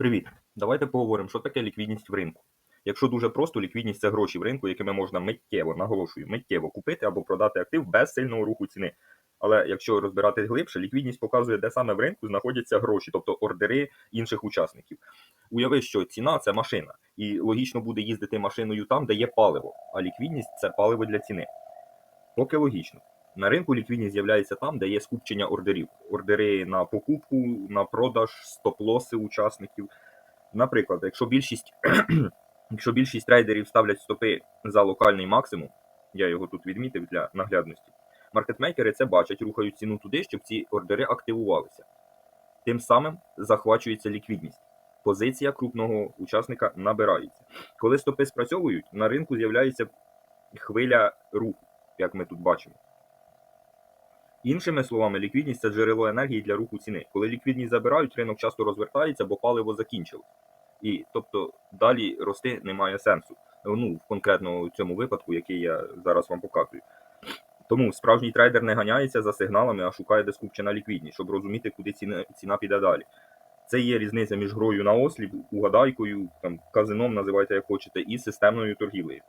Привіт! Давайте поговоримо, що таке ліквідність в ринку. Якщо дуже просто, ліквідність це гроші в ринку, якими можна миттєво, наголошую, миттєво купити або продати актив без сильного руху ціни. Але якщо розбирати глибше, ліквідність показує, де саме в ринку знаходяться гроші, тобто ордери інших учасників. Уяви, що ціна це машина, і логічно буде їздити машиною там, де є паливо, а ліквідність це паливо для ціни. Поки логічно. На ринку ліквідність з'являється там, де є скупчення ордерів. Ордери на покупку, на продаж, стоп-лоси учасників. Наприклад, якщо більшість, якщо більшість трейдерів ставлять стопи за локальний максимум, я його тут відмітив для наглядності, маркетмейкери це бачать, рухають ціну туди, щоб ці ордери активувалися. Тим самим захвачується ліквідність. Позиція крупного учасника набирається. Коли стопи спрацьовують, на ринку з'являється хвиля руху, як ми тут бачимо. Іншими словами, ліквідність це джерело енергії для руху ціни. Коли ліквідність забирають, ринок часто розвертається, бо паливо закінчилось. І тобто далі рости немає сенсу. Ну, в конкретно цьому випадку, який я зараз вам показую. Тому справжній трейдер не ганяється за сигналами, а шукає де скупчена ліквідність, щоб розуміти, куди ціна, ціна піде далі. Це є різниця між грою на осліп, угадайкою, там казином називайте як хочете, і системною торгівлею.